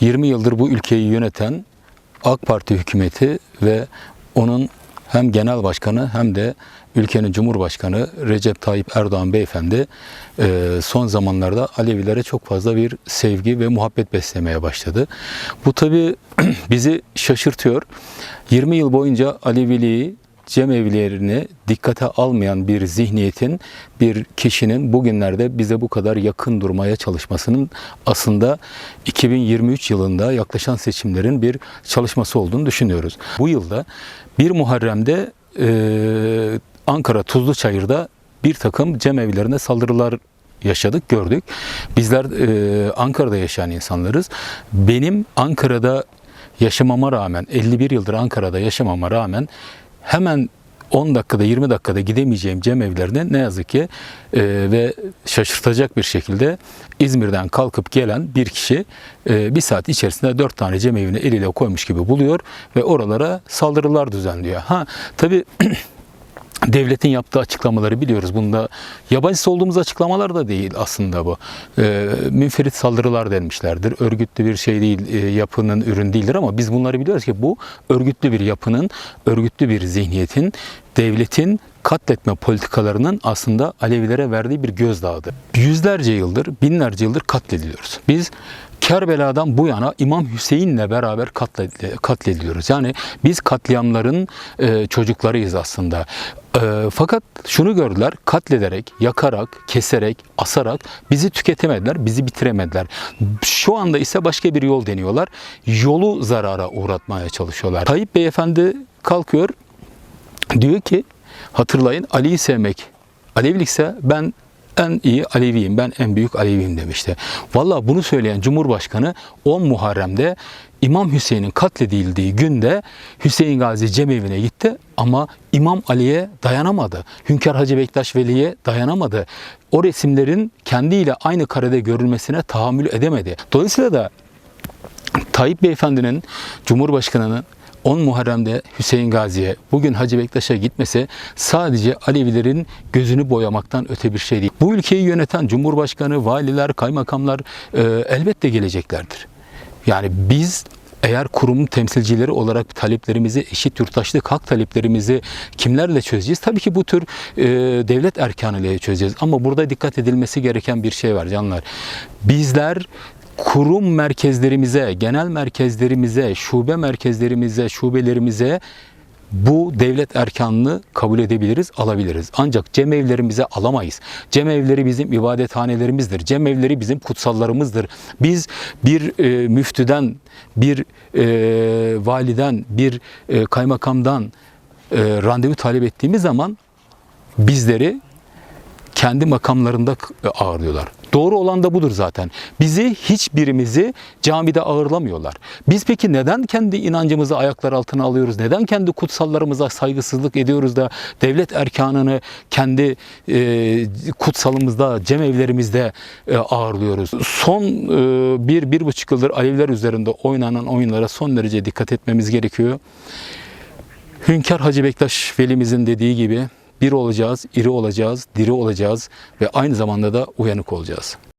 20 yıldır bu ülkeyi yöneten AK Parti hükümeti ve onun hem genel başkanı hem de ülkenin cumhurbaşkanı Recep Tayyip Erdoğan beyefendi e, son zamanlarda Alevilere çok fazla bir sevgi ve muhabbet beslemeye başladı. Bu tabi bizi şaşırtıyor. 20 yıl boyunca Aleviliği cemevlerini dikkate almayan bir zihniyetin, bir kişinin bugünlerde bize bu kadar yakın durmaya çalışmasının aslında 2023 yılında yaklaşan seçimlerin bir çalışması olduğunu düşünüyoruz. Bu yılda 1 Muharrem'de e, Ankara Tuzluçayır'da bir takım cemevlerine saldırılar yaşadık, gördük. Bizler e, Ankara'da yaşayan insanlarız. Benim Ankara'da yaşamama rağmen, 51 yıldır Ankara'da yaşamama rağmen hemen 10 dakikada 20 dakikada gidemeyeceğim cem evlerine ne yazık ki e, ve şaşırtacak bir şekilde İzmir'den kalkıp gelen bir kişi e, bir saat içerisinde 4 tane cem evini eliyle koymuş gibi buluyor ve oralara saldırılar düzenliyor. Ha tabii devletin yaptığı açıklamaları biliyoruz. Bunda yabancısı olduğumuz açıklamalar da değil aslında bu. E, münferit saldırılar denmişlerdir. Örgütlü bir şey değil, e, yapının ürün değildir ama biz bunları biliyoruz ki bu örgütlü bir yapının, örgütlü bir zihniyetin, devletin katletme politikalarının aslında Alevilere verdiği bir gözdağıdır. Yüzlerce yıldır, binlerce yıldır katlediliyoruz. Biz Kerbela'dan bu yana İmam Hüseyin'le beraber katledil- katlediliyoruz. Yani biz katliamların e, çocuklarıyız aslında. E, fakat şunu gördüler, katlederek, yakarak, keserek, asarak bizi tüketemediler, bizi bitiremediler. Şu anda ise başka bir yol deniyorlar. Yolu zarara uğratmaya çalışıyorlar. Tayyip Beyefendi kalkıyor, diyor ki hatırlayın Ali'yi sevmek Alevilikse ben en iyi Aleviyim, ben en büyük Aleviyim demişti. Valla bunu söyleyen Cumhurbaşkanı 10 Muharrem'de İmam Hüseyin'in katledildiği günde Hüseyin Gazi cemevine gitti ama İmam Ali'ye dayanamadı. Hünkar Hacı Bektaş Veli'ye dayanamadı. O resimlerin kendiyle aynı karede görülmesine tahammül edemedi. Dolayısıyla da Tayyip Beyefendi'nin, Cumhurbaşkanı'nın 10 Muharrem'de Hüseyin Gazi'ye, bugün Hacı Bektaş'a gitmesi sadece Alevilerin gözünü boyamaktan öte bir şey değil. Bu ülkeyi yöneten Cumhurbaşkanı, valiler, kaymakamlar e, elbette geleceklerdir. Yani biz eğer kurum temsilcileri olarak taleplerimizi, eşit yurttaşlık hak taleplerimizi kimlerle çözeceğiz? Tabii ki bu tür e, devlet erkanıyla çözeceğiz. Ama burada dikkat edilmesi gereken bir şey var canlar. Bizler kurum merkezlerimize, genel merkezlerimize, şube merkezlerimize, şubelerimize bu devlet erkanını kabul edebiliriz, alabiliriz. Ancak cemevlerimize alamayız. Cemevleri bizim ibadethanelerimizdir. Cemevleri bizim kutsallarımızdır. Biz bir e, müftüden, bir e, validen, bir e, kaymakamdan e, randevu talep ettiğimiz zaman bizleri kendi makamlarında k- ağırlıyorlar. Doğru olan da budur zaten. Bizi hiçbirimizi camide ağırlamıyorlar. Biz peki neden kendi inancımızı ayaklar altına alıyoruz? Neden kendi kutsallarımıza saygısızlık ediyoruz da devlet erkanını kendi e, kutsalımızda, cemevlerimizde e, ağırlıyoruz? Son e, bir, bir buçuk yıldır Aleviler üzerinde oynanan oyunlara son derece dikkat etmemiz gerekiyor. Hünkar Hacı Bektaş Velimizin dediği gibi bir olacağız, iri olacağız, diri olacağız ve aynı zamanda da uyanık olacağız.